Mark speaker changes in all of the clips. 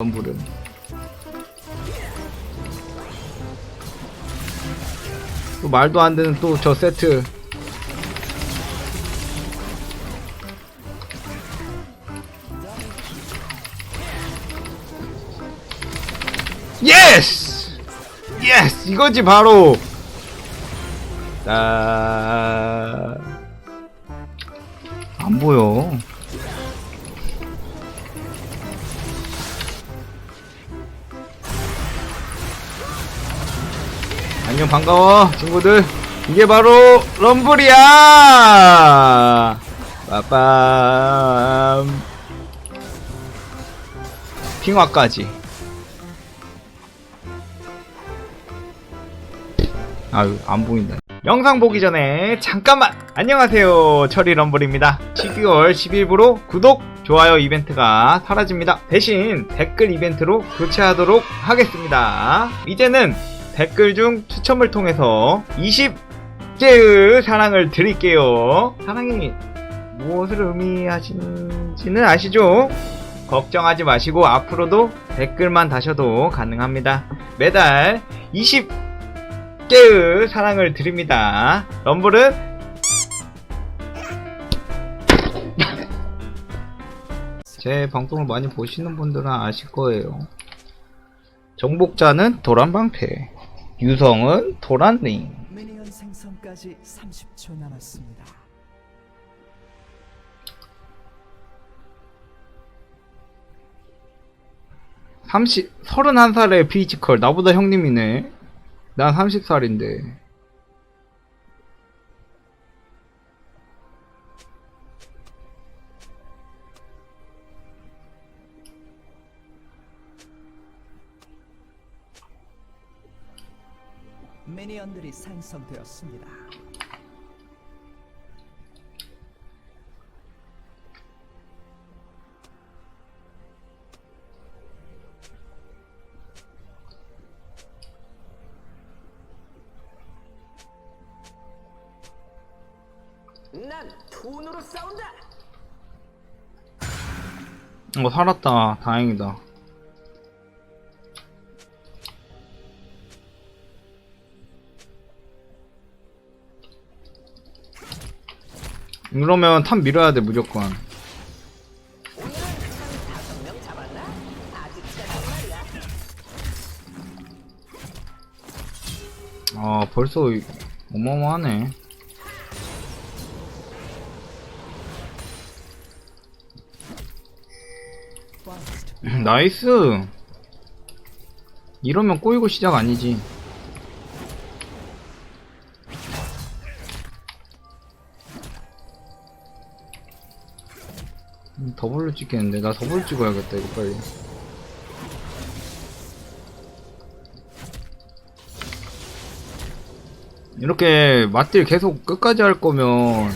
Speaker 1: 럼블은 또 말도 안 되는 또 저 세트 예스! 예스! 이거지 바로 아... 안 보여 안녕 반가워 친구들. 이게 바로 럼블이야! 빠밤. 핑화까지. 아유 안 보인다. 영상 보기 전에 잠깐만! 안녕하세요 철이 럼블입니다. 12월 10일부로 구독 좋아요 이벤트가 사라집니다. 대신 댓글 이벤트로 교체하도록 하겠습니다. 이제는 댓글 중 추첨을 통해서 20개의 사랑을 드릴게요 사랑이 무엇을 의미하시는지는 아시죠? 걱정하지 마시고 앞으로도 댓글만 다셔도 가능합니다 매달 20 개의 사랑을 드립니다. 럼블은 제 방송을 많이 보시는 분들은 아실 거예요. 정복자는 도란방패, 유성은 도란링.
Speaker 2: 미니언 생성까지 30초 남았습니다.
Speaker 1: 삼십 서른한 살의 피지컬 나보다 형님이네. 난 30살인데.
Speaker 2: 미니언들이 생성되었습니다.
Speaker 3: 난 돈으로 싸운다.
Speaker 1: 어 살았다. 다행이다. 이러면 탑 밀어야 돼 무조건.
Speaker 3: 아
Speaker 1: 벌써 이- 어마어마하네. 나이스. 이러면 꼬이고 시작 아니지. 더블로 찍겠는데 나 더블 찍어야겠다 이거 빨리. 이렇게 맞딜 계속 끝까지 할 거면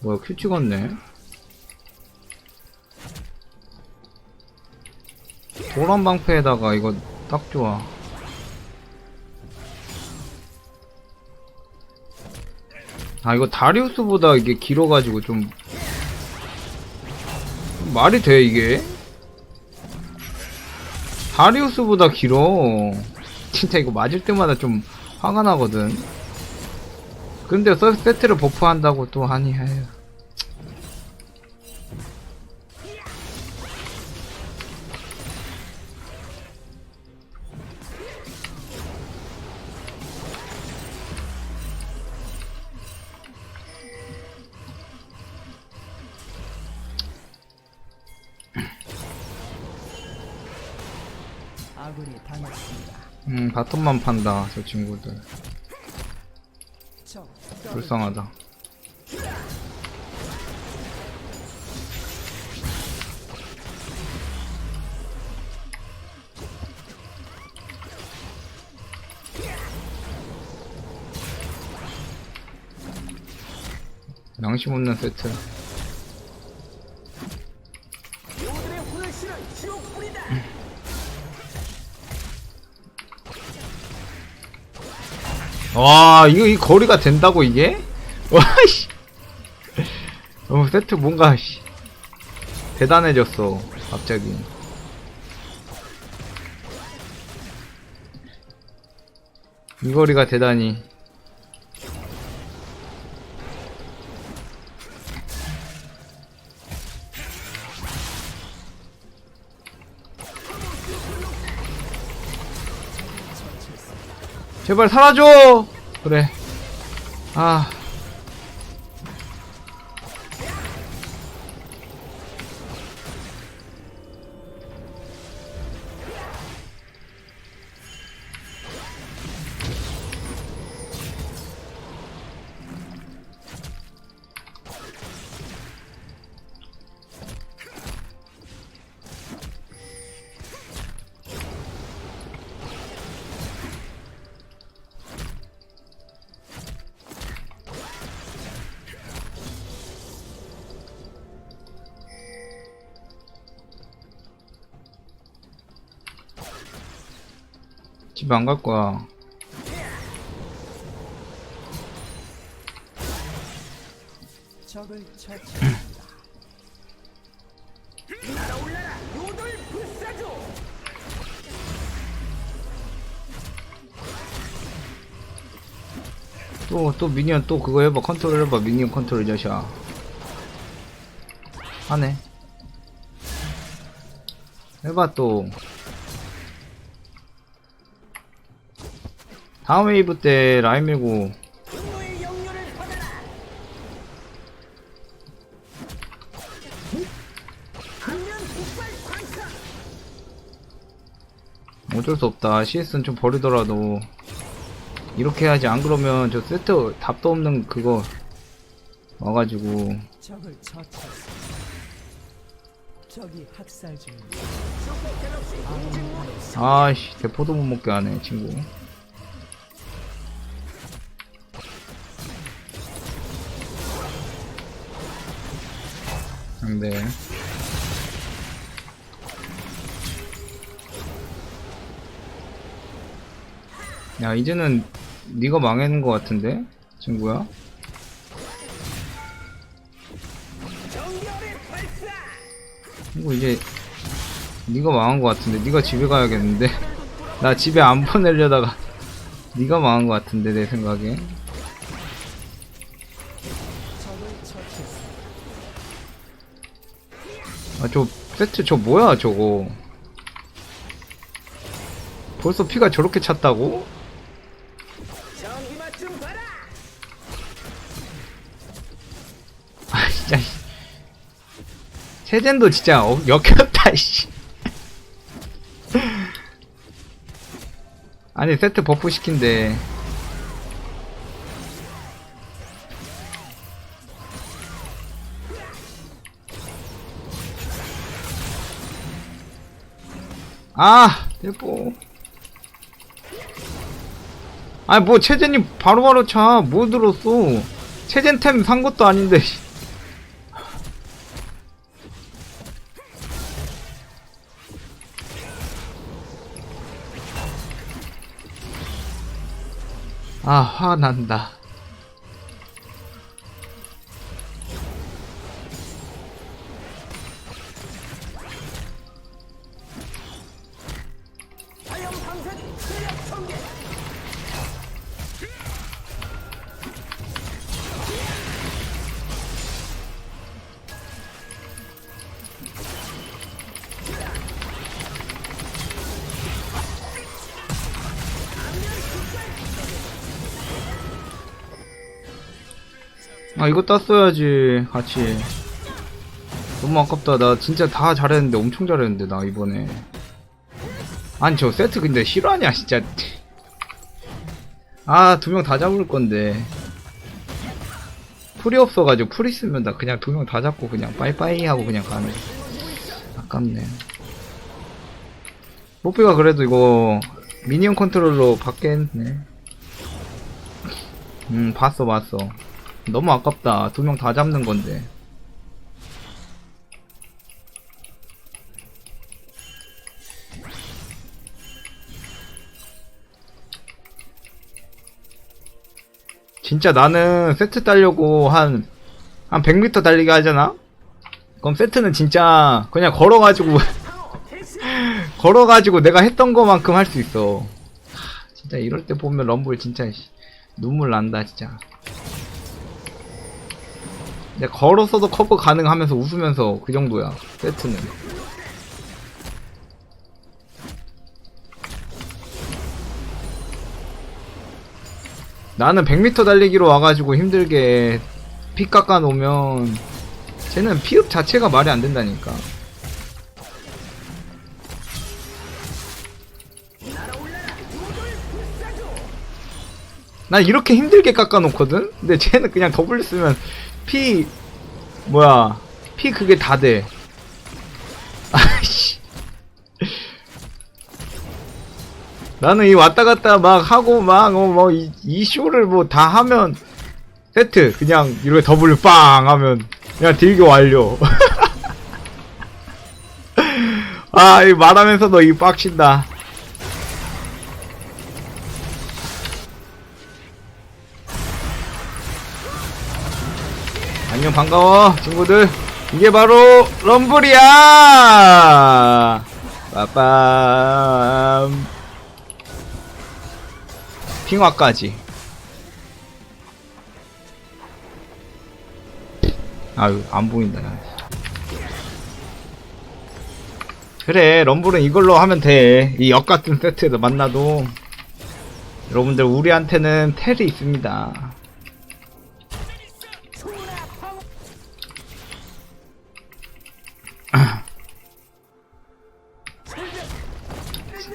Speaker 1: 뭐야 큐 찍었네 도란 방패에다가 이거 딱 좋아 아 이거 다리우스보다 이게 길어가지고 좀 말이 돼 이게? 다리우스보다 길어. 진짜 이거 맞을 때마다 좀 화가 나거든. 근데 서 세트를 버프한다고 또 하니 해요 음 바텀만 판다 저 친구들.
Speaker 2: 적
Speaker 1: 불쌍하다. 양심 없는 세트 와 이거 이 거리가 된다고 이게? 와씨. 어 세트 뭔가 씨. 대단해졌어 갑자기. 이 거리가 대단히 제발 사라져! 그래. 아 집에 안 갈 거야
Speaker 2: 적을.
Speaker 3: 날아올라라 요들 불사조
Speaker 1: 또, 또 미니언 또 그거 해봐. 컨트롤 해봐. 미니언 컨트롤 이 자식아. 하네. 해봐 또. 다음 웨이브 때 라인 밀고 어쩔 수 없다. CS는 좀 버리더라도 이렇게 해야지. 안 그러면 저 세트 답도 없는 그거 와가지고. 아씨 대포도 못 먹게 하네 친구. 안돼. 야 이제는 네가 망하는 것 같은데 친구야? 친구 이제 네가 망한 것 같은데 네가 집에 가야겠는데 나 집에 안 보내려다가 네가 망한 것 같은데 내 생각에 아저 세트 저 뭐야 저거 벌써 피가 저렇게 찼다고? 아 진짜 씨. 세젠도 진짜 어, 역겹다 씨 아니 세트 버프 시킨대 아 대포 아니 뭐 체젠이 바로바로 차 뭐 들었어 체젠템 산 것도 아닌데 씨. 아, 화난다. 아, 이거 땄어야지, 같이. 너무 아깝다. 나 진짜 다 잘했는데, 엄청 잘했는데, 나 이번에. 아니, 저 세트 근데 실화냐, 진짜. 아, 두 명 다 잡을 건데. 풀이 없어가지고, 풀 있으면 나 그냥 두 명 다 잡고, 그냥 빠이빠이 하고 그냥 가네. 아깝네. 뽀삐가 그래도 이거, 미니언 컨트롤로 바뀌었네. 음, 봤어, 봤어. 너무 아깝다. 두 명 다 잡는 건데. 진짜 나는 세트 따려고 한, 한 100m 달리기 하잖아? 그럼 세트는 진짜 그냥 걸어가지고 걸어가지고 내가 했던 거만큼 할 수 있어. 하, 진짜 이럴 때 보면 럼블 진짜 씨, 눈물 난다 진짜. 근데 걸어서도 커버 가능하면서 웃으면서 그 정도야 세트는. 나는 100m 달리기로 와가지고 힘들게 피 깎아 놓으면 쟤는 피흡 자체가 말이 안 된다니까. 난 이렇게 힘들게 깎아놓거든? 근데 쟤는 그냥 더블 쓰면 피, 뭐야, 피 그게 다 돼. 아이씨. 나는 이 왔다 갔다 막 하고 막, 어, 뭐, 이, 이 쇼를 뭐 다 하면, 세트. 그냥 이렇게 더블 빵 하면, 그냥 딜교 완료. 아, 이 말하면서도 이 빡친다. 안녕 반가워 친구들. 이게 바로 럼블이야! 빠빰 핑화까지. 아유 안 보인다. 야. 그래 럼블은 이걸로 하면 돼이 역같은 세트에서 만나도. 여러분들 우리한테는 텔이 있습니다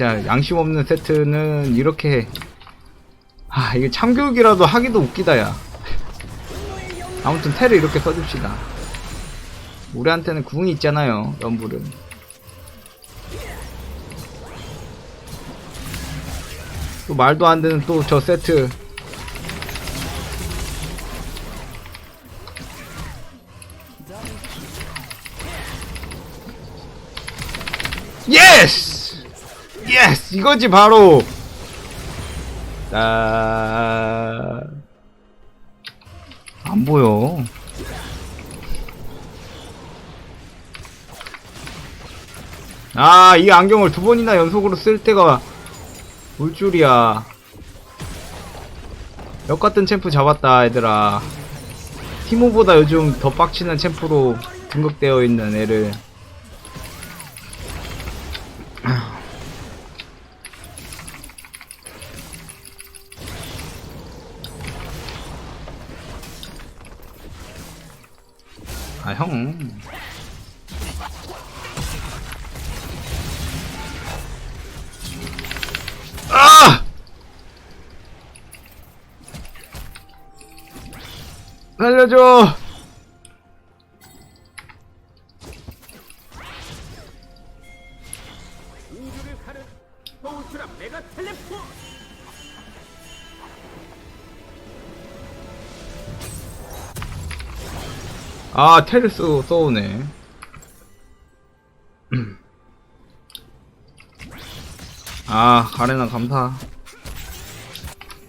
Speaker 1: 진짜 양심 없는 세트는 이렇게 아 이게 참교육이라도 하기도 웃기다 야. 아무튼 테를 이렇게 써줍시다. 우리한테는 궁이 있잖아요 럼블은. 또 말도 안 되는 또 저 세트. 예스! 예스! 이거지 바로 아... 안 보여 아, 이 안경을 두 번이나 연속으로 쓸 때가 올 줄이야. 역 같은 챔프 잡았다, 얘들아. 티모보다 요즘 더 빡치는 챔프로 등극되어 있는 애를. 형. 아! 살려줘!
Speaker 3: 우주를 가른 울트라 메가 텔레포
Speaker 1: 아, 테르스 써오네. 아, 가레나 감사.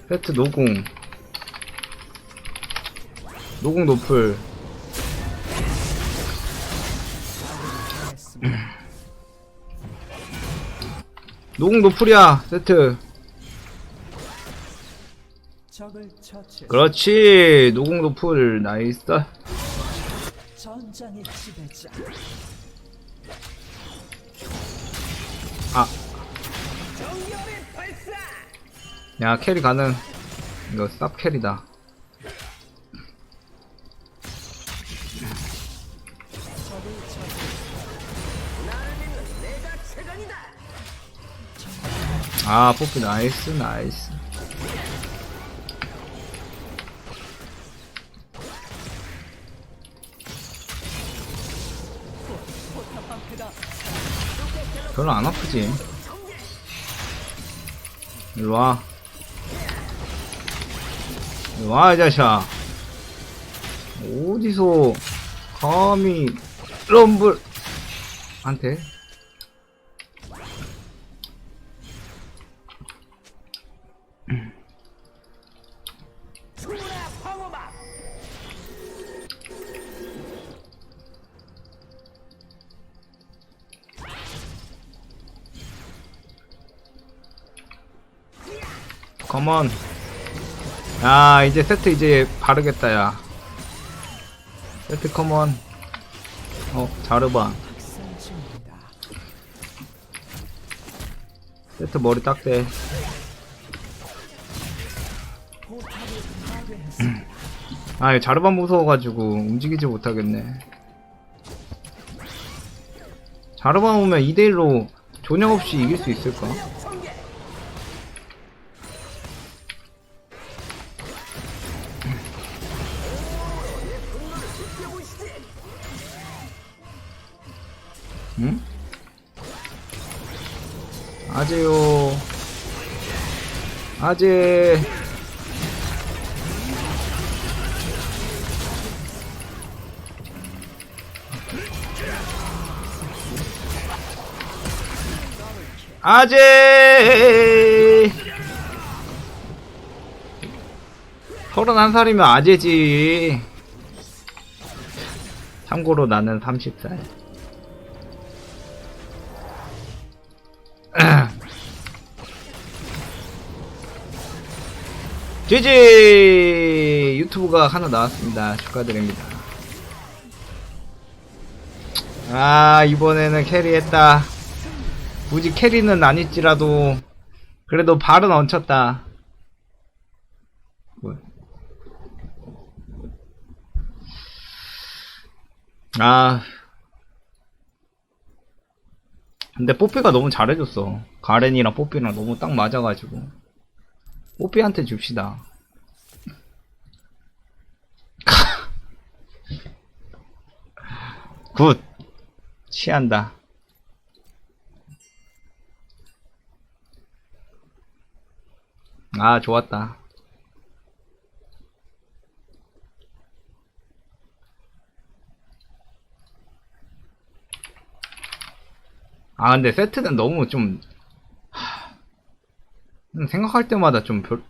Speaker 1: 세트 노궁. 노궁 노플. 노궁 노플이야, 세트. 그렇지. 노궁 노플, 나이스.
Speaker 2: 전장의 지배자.
Speaker 1: 아,
Speaker 3: 정렬의 발사
Speaker 1: 야, 캐리 가능. 이거 쌉 캐리다. 아, 뽀삐 나이스, 나이스. 별로 안 아프지. 일로 와. 일로 와, 이 자식아. 어디서, 감히, 럼블, 한테? 컴온. 야, 이제 세트 이제 바르겠다, 야. 세트 컴온. 어, 자르반. 세트 머리 딱대. 아, 자르반 무서워가지고 움직이지 못하겠네. 자르반 오면 2대1로 조냥 없이 이길 수 있을까? 아재. 아재! 서른한 살이면 아재지. 참고로 나는 30살. GG! 유튜브가 하나 나왔습니다. 축하드립니다. 아, 이번에는 캐리했다. 굳이 캐리는 아닐지라도 그래도 발은 얹혔다. 굿. 아 근데 뽀삐가 너무 잘해줬어. 가렌이랑 뽀삐랑 너무 딱 맞아가지고 뽀삐한테 줍시다. 굿 취한다. 아, 좋았다. 아, 근데 세트는 너무 좀, 하... 생각할 때마다 좀 별,